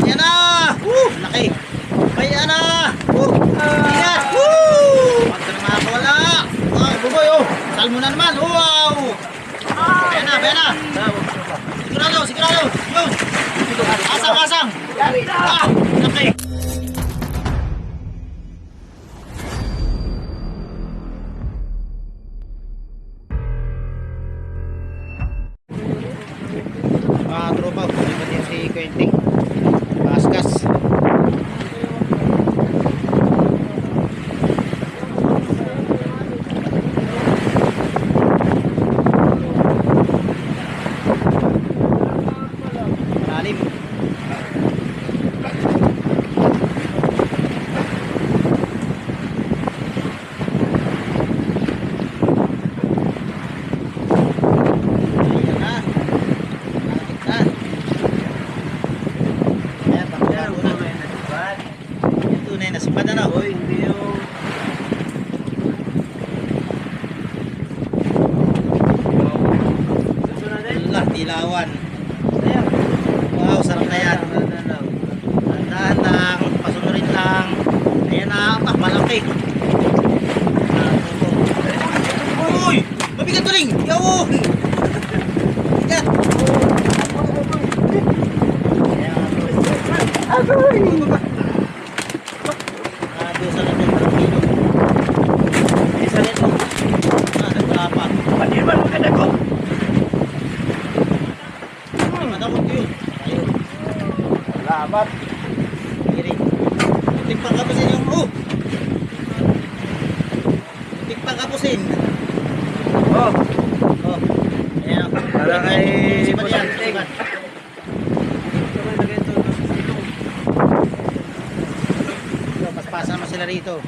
Yan na! Woo! Laki! May ana! Woo! Ingat! Woo! Pagka na makakawala! Ah, buboy oh! Sal na naman! Wow! Ayan na! Ayan na! Sigurado! Sigurado! Yun! Asang! Asang! Ah! Laki! asin. Oh. Oh. Ayan. Para kay Patanting. Paspasa naman sila rito.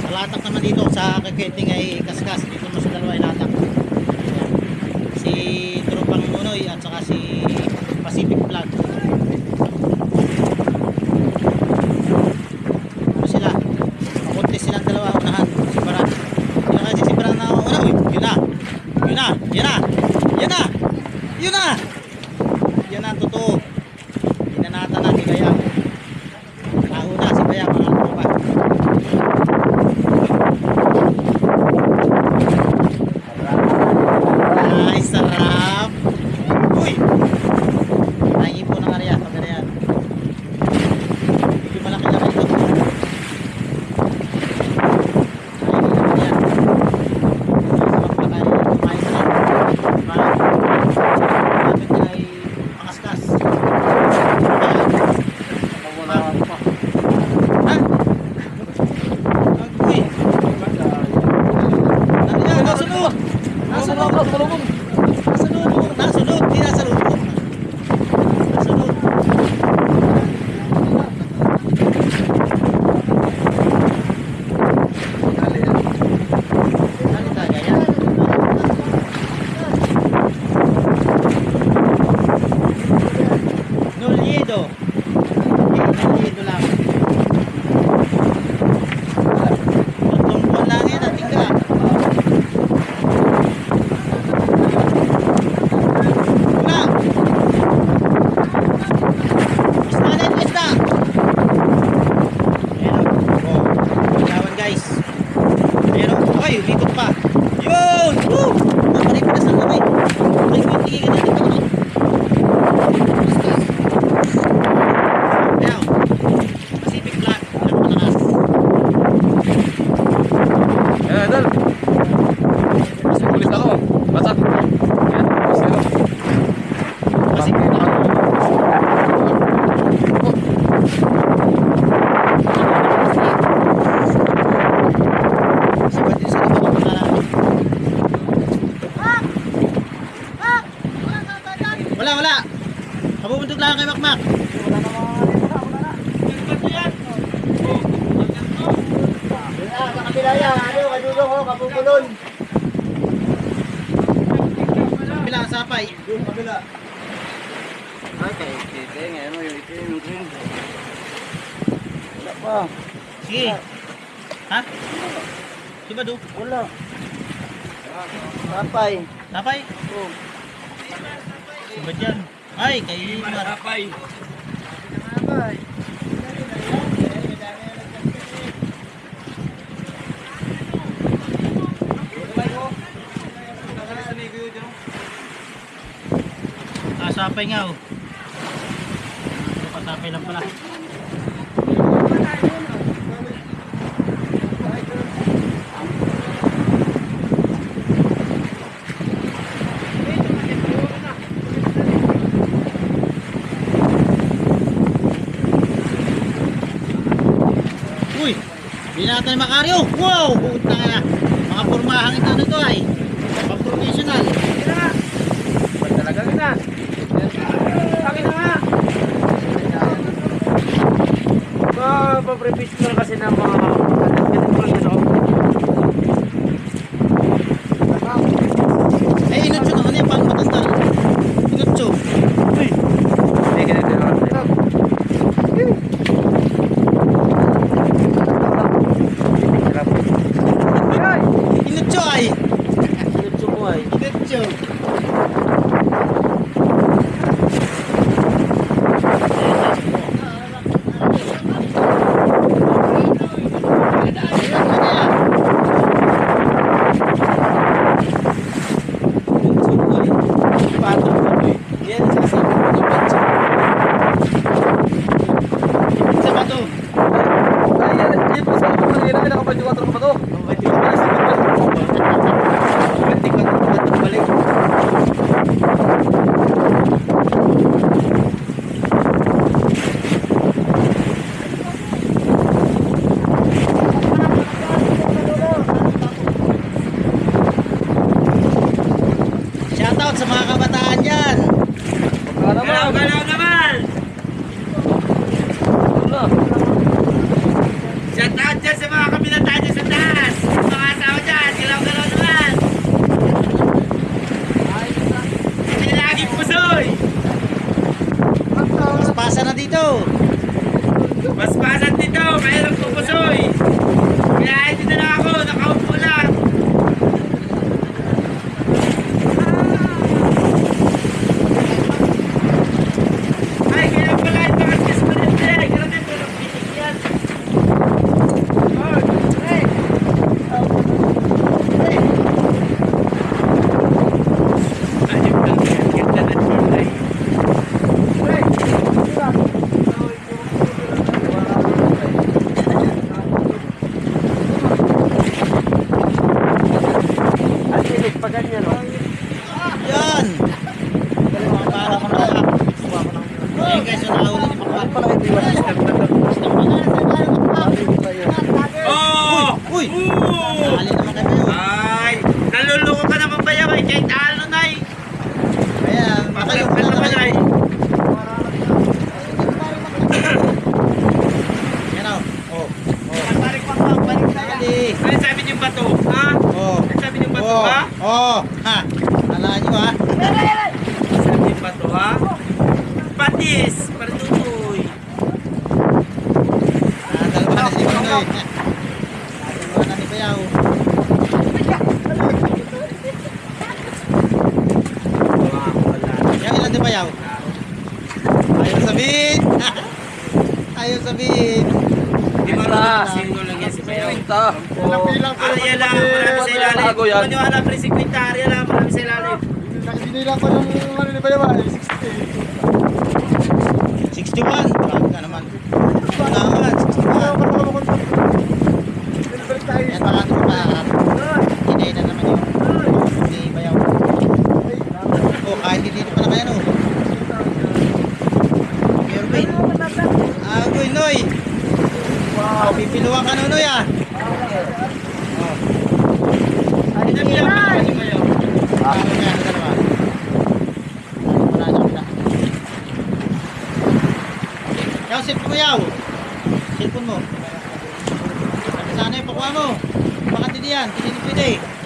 Sa latak naman dito, sa kakiting ay kaskas. Dito naman sa dalawa ay latak. Si Pilaya, ano, kadulong ho, kapupulon. Kapila, sapay. Yung kapila. Okay, sige, ngayon mo yung ito yung green. Wala pa. Sige. Ha? Di ba, Duke? Wala. Sapay. Sapay? Oh. Oo. Iba dyan. Ay, kay Mar. Sapay. patapay nga oh. Patapay lang pala. Uy! Binata ni Macario! Wow! Buot na nga! Mga purmahang ito ay. Pag-professional. pa-professional kasi ng mga yung bato, ha? Oo. Oh. Nagsabi yung bato, oh. ha? Oo. Oh. Ha. Alaan nyo, ha? Nagsabi yung bato, ha? Patis. sekretarya lang, marami sa ilalim. Maniwala pre, sekretarya lang, marami sa ilalim. Nakasinilang pa ng ano ni Bayawa, 60. 61? Grabe ka naman. Tama, 61. Yan, baka ito pa. Na naman yun. Hindi Bayaw. Oh, kahit hindi dito pala no. Oh. Meron ba? Ah, Noy. Wow, pipiluan ka no, ah. Yaw, sip mo yaw. Sipon mo. Sana yung pakuha mo. Baka hindi yan. Hindi pwede.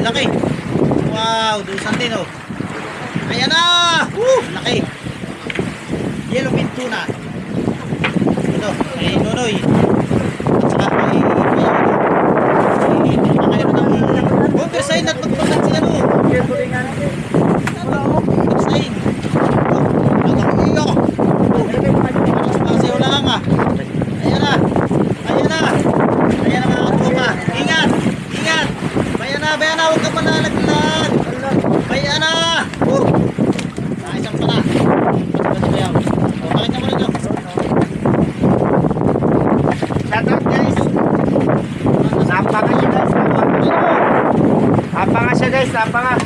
laki. Wow, dusan din oh. Ayan na! Woo! Laki! Yellow pin tuna. Ito, kay Nonoy. isa pa.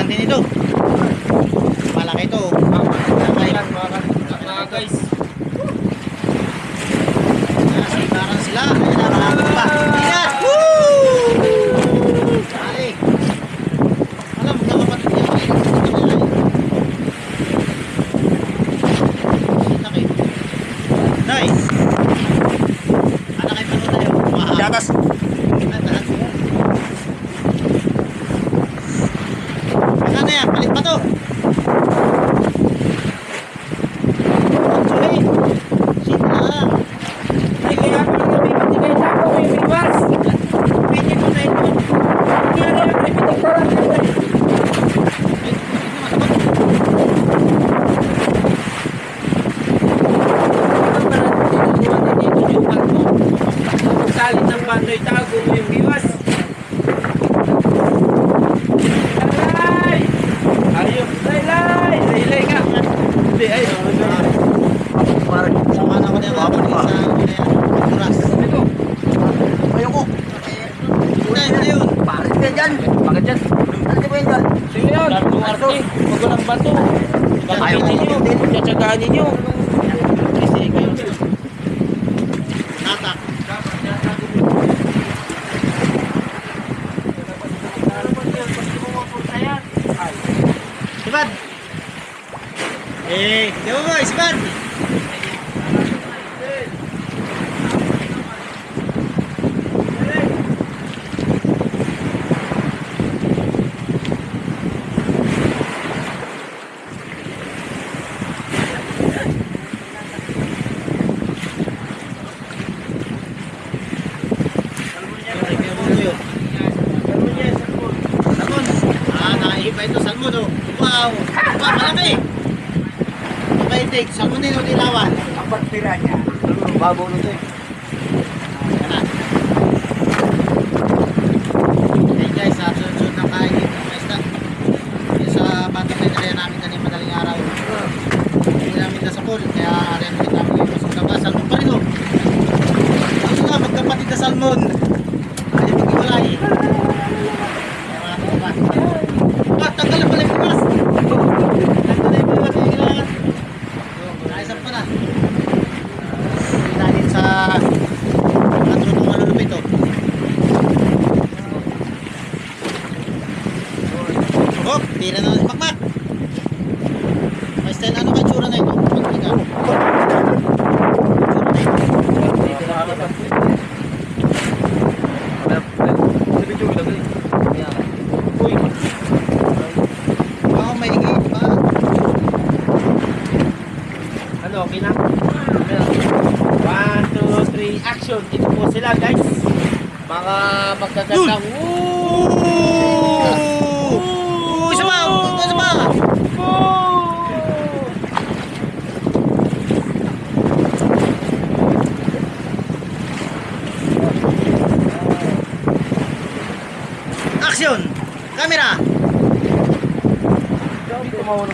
San din ito? panday tago mo yung biwas. Laylay! Ayun, laylay! Laylay ka! Hindi, ayun. Oh, ano Parang sama na ano ko na yung kapon pa. Oras. Ayun ko. Una yun na yun. Bakit ka dyan? Bakit dyan? Bakit mo yun dyan? Sige yun. Huwag ko ng bato. Ayaw ko. Tsatsagahan ninyo. Ayaw ko. College, sa Munino Dilawan. Ang partira niya. Bago nito eh. Oh, tira na ng pakpak.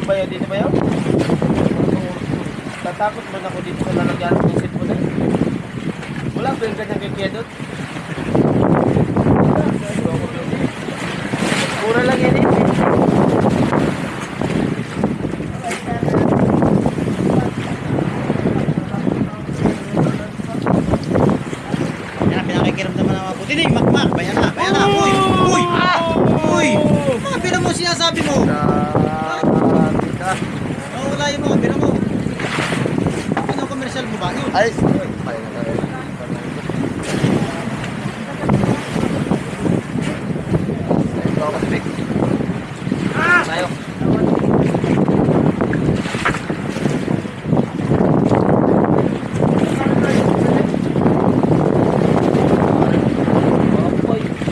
Ba yun? Dito ba yun? Tatakot mo na ako dito sa lalagyan ng cellphone eh. Wala ba yung ganyang doon? Mura lang yan eh. Yan ang pinakikiramdaman ng mga puti. Hindi, makmak. Bayan na, bayan na. Uy! Uy! Uy! Mga pila mo sinasabi mo. Grabe ka. Nawala yung mga pila mo. Ano commercial mo ba? Yun. Ay, ay, na tayo. Ito ako si Vic. Tayo.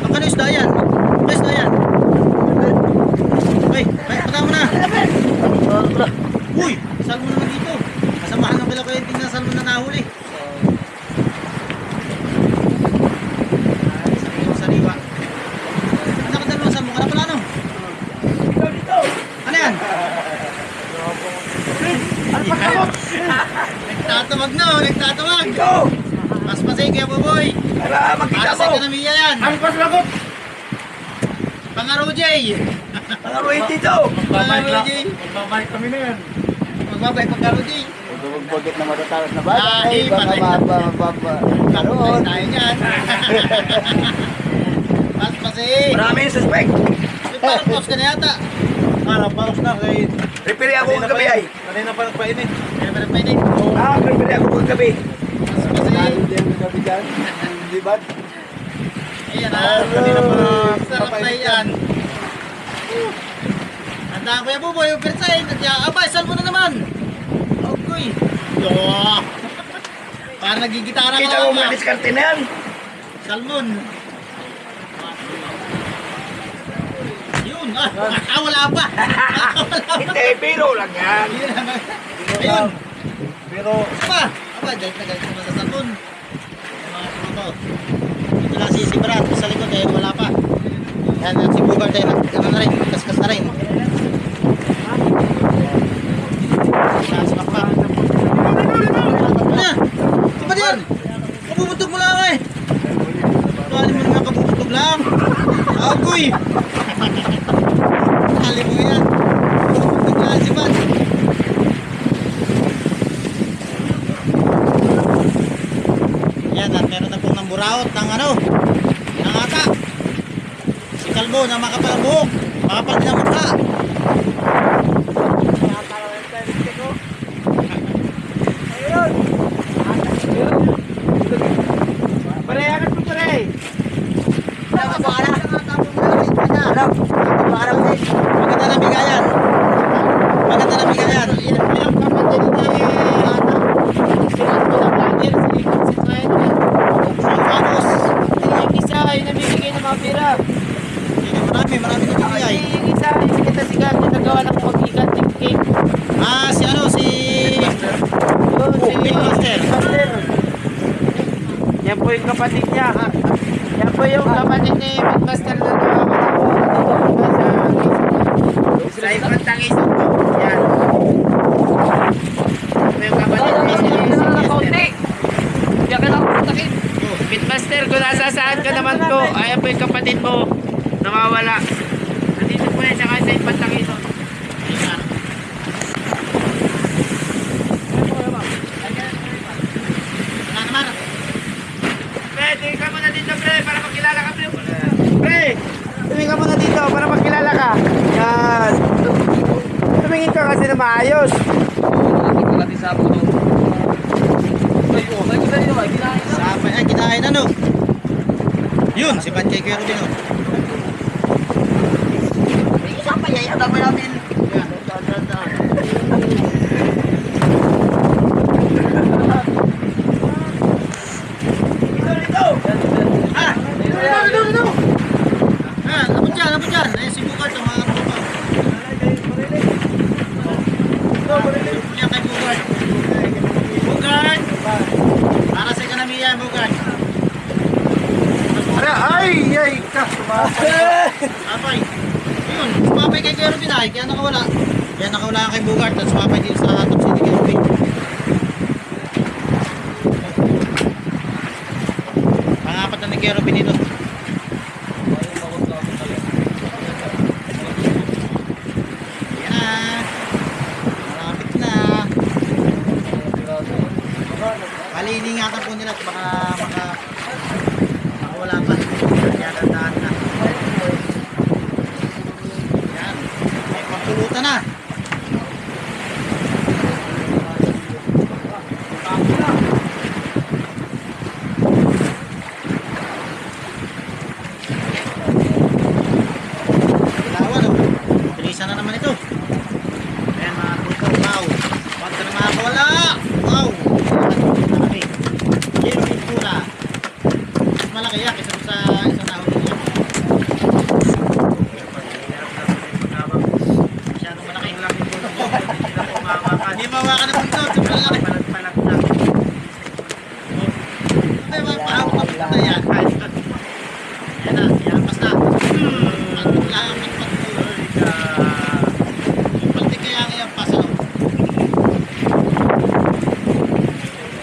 Ang kano isda yan? Ang isda yan? Uy, ay, patama na. Uy, salmon naman dito. Kasamahan ng kailang kayo na salmon na nahuli. Sariwa, sariwa. Ang nakadalawang salmon ka na pala, no? Ano yan? Nagtatawag na, oh, nagtatawag. Mas pasay kaya buboy. Para makita Para sa mo. ekonomiya yan. Ang paslagot! Pangaro. Mga ruwit dito. Pangaro, Jay. Magbabalik kami na yan. Magbabay pagkaro, Jay. Bagit na matatarot na Ay, bagay. Baka patay na. mababa. Kapatay Karoon. tayo niyan. Mas pasay. Maraming suspect. May parang post ka na yata. Ah, paros na kay... Referee ako kagabi ay. Kanina pa nagpainit. Kaya pa pwede. Ah, referee ako kagabi. Mas pasay. kagabi dyan. Di ba? Ayan ah. Kanina pa na... Sarap na yan. Handa ko yung buboy, yung yan, abay, salmo na naman. Okay. Yo. Parang nagigitara Kita ka mo mga ba? diskarte na yan. Salmon. Yun, ah, ah wala pa. Ah, wala pa. Hindi, biro lang yan. Ayun, ah, Ayun, isa pa. Aba, galit na galit naman sa salmon. Mga puluto. Ito lang si si Brad, sa likod eh, wala pa. Yan, si eh, nag- ano na rin, kaskas na rin. Yan, si Makmak. Yan? Di ba yan? Kabubutog mo lang eh. Tuwali mo nga kabubutog lang. Agoy! Kali mo yan. Kabubutog lang si Bad. Yan, at meron na pong namburaot ng ano, ng ata. Si Kalbo na makapal ang buhok. Makapal din ang mukha. Pare, agad mo pare! Ano? Maganda ng bigayan. Maganda ng bigayan. Yan yung kapatid ni Ana. Sikat ko ng vlogger, si si Trent. Vamos. Yung isa ay pira. Marami, marami na bibigay. Yung isa ay sikat na sikat na nagawa ng mag-ikat cake. Ah, si ano, si... Yun, si Pitmaster. Pitmaster. Yan po yung kapatid niya. Yan po yung kapatid ni Pitmaster na nakakatawa sa sa ibang tangisan po. Yan. Ito yung kapatid ni saan ka naman po, ayan po yung kapatid mo. Nawawala. Nandito po yan, saka sa naman. Pre, tingin ka muna dito, pre, para makilala ka, pre. Pre, tumingin ka muna dito para makilala ka. Yan. Tumingin ka kasi na maayos. Oh, ay, kinain na. Sa ay, kinain ano? Yun, si Kuya Rubin. oh. Isang pa yan. Dami namin. Sapay. Ayun, sumapay kay Kuya Robin ay, kaya nakawala. Kaya nakawala kay Bugart at sumapay dito sa Top City Robin. Pangapat na ni Kuya Robin ito. Yan na. Malapit na. Bali, iningatan po nila at baka maka makawala pa. Kaya dandaan na. Yan. May pagtulutan na. Ilawan oh. Bilisan na naman ito. Ayan mga puto. Wow. Huwag ka na makakawala. Wow. Malaki. Yero yung pura. Mas malaki yan kaysa sa isang nahuli niya. Masyadong malaki. Hindi mawakan ng puto. Sobrang laki. Ay, mapahawak na puto yan. Yan na. Yan. Basta. Hmm. Ang lang. Ang pagpulo. Pati kaya ang iyang pasaw.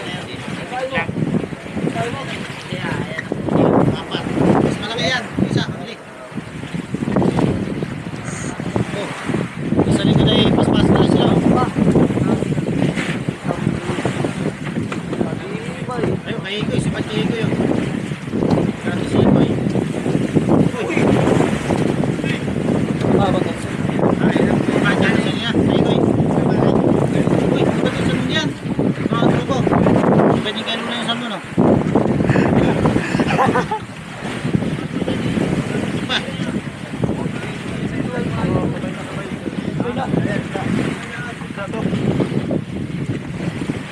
Ayan din. Ayan, ayan. Apat. Mas malaki yan. Isa, huli. Oh. Isa likod ay paspas na sila. oh. Ayun, kay Ikoy. Sibat kay Ikoy. oh. Grabe si Ikoy. Uy. Ay, ano sa niya? Kay Ikoy. Uy, di ba ito salmon yan? Mga truko. Pwede kayo naman yung salmon, oh. Ito pa.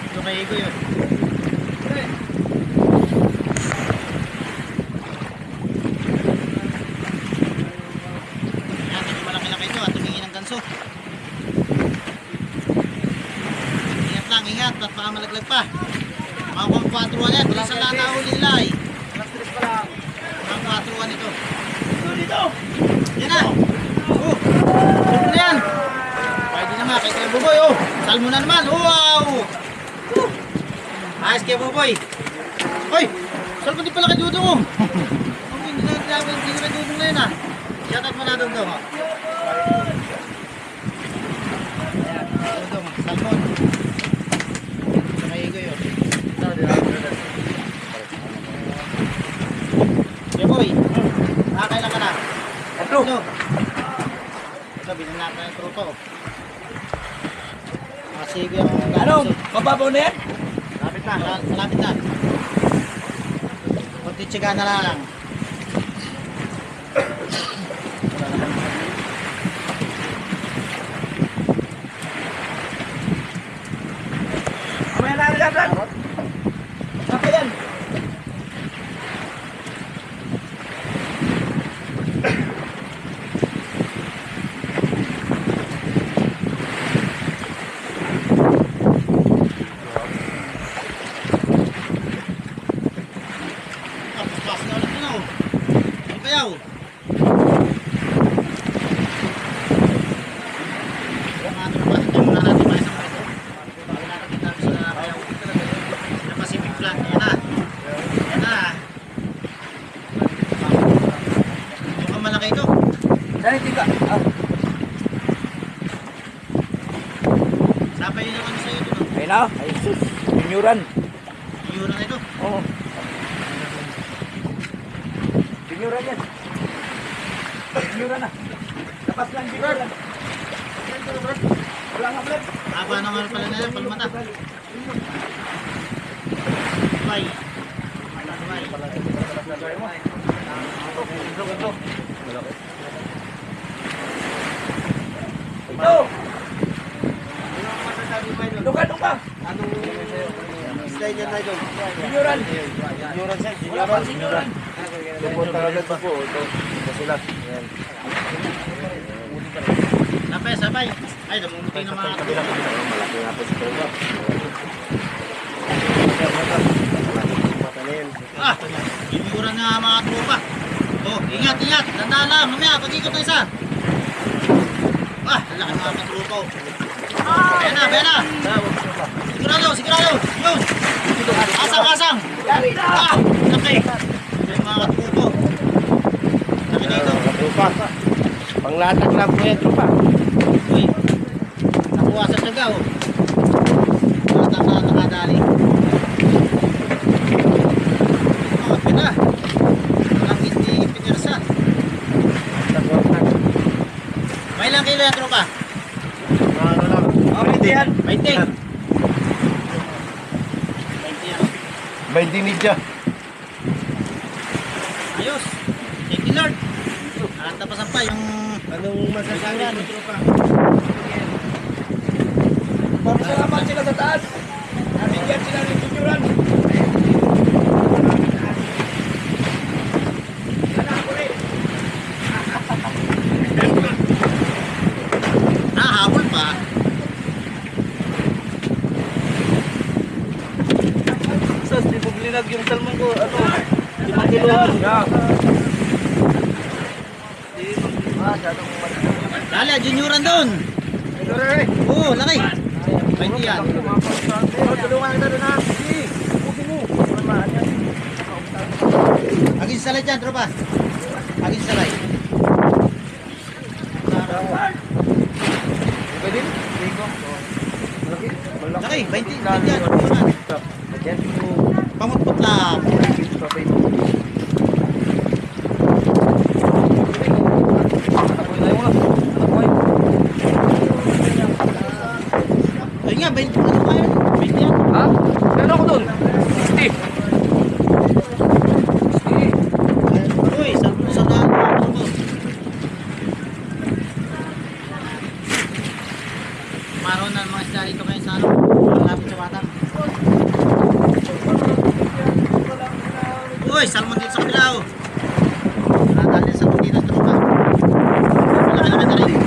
Ito kay Ikoy, oh. Yan, medyo malaki-laki ito at tumingin ng ganso. Ingat lang, ingat at baka malaglag pa. Mga pang 4 yan, wala sa lana huli nila eh. Mga 4 ito. Yan na. Oh, sulpo na yan. Pwede naman, kay Kuya Buboy oh. Salmo na naman, wow. Ayos kay Buboy. Hoy, salpo din pala kay Dudong oh. Hindi na hindi na kay Dudong na yun ah. Shoutout mo na doon daw. ah. Ayan, Dudong, salmon. Sa may igoy oh. Kuya Boy, nakakailan ka na? Tatlo. Ano? Ito, binanatan ng truto. Ah, sige ang Ano? Mababaw na yan? Malapit na, malapit na. Kunti tsiga na lang. Mamaya na lang yan. Saka yan. Ah, paspas na ulit na oh. Ano kaya oh? Yung mga tropa, ito muna natin mga isang ito. Bago nakakita natin sila kaya Sila Pacific Flat, yan na. Yan na. Mukhang malaki ito. Dahil tika. Ah, Sapay yun yung ano sa'yo ito no? ayun na. Ay, sus. Pinyuran. Yung na ito. Oo. Pinyuran yan. Pinyuran na. Lapas lang pinyuran. Wala nga pala. Haba naman pala na yan, palmata. Bye. Bye. Ito. Luka, luka. Slide yan tayo. Pinyuran. Yuran siya, Wala pa pinyuran. Sabay, sabay. Ay, namumuti na mga truko. Ah, yuran nga mga tropa. Oh, ingat, ingat. Tandaan lang. Mamaya, pag-ikot ng isa. Ah, laki mga katrupo. Ayan na, ayan na. Sigurado, sigurado. Yun. Asang, asang. Ah, laki. Yung mga katrupo. Laki na ito. Tropa. Panglatag lang po yan, tropa. Uy, nakuha sa tiyaga, oh. Bata ka nakadali. Mga pina. Walang hindi pinirsa. May ilang kilo yan, tropa? Ano lang. Oh, pwede yan. 20. 20 yan. 20 nidya. Ayos. Thank you, Lord. Tapasan pa yung... Anong masasabi mo, tropa? Salamat sila sa taas. Nabigyan sila ng binyuran. Sana ako rin. Nahabol pa. Sus, di mo blinag yung salmon ko. Ano? Dali, junioran doon. Oo, laki. 20 yan. Tulungan kita doon ha. Agin salay dyan, tropa. Agin salay. Pwede? Laki, 20, 20 yan. lang. Nga, 20, ano ba yun? 20 yan. Ha? Kailan ako doon? 60. Uy, sa sa daan ako. Maroon na mga isda dito kayo sa ano, malapit sa batang. Uy, salmon dito sa kabila oh. Nadali sa dito sa tropa. Malaki-laki na rin.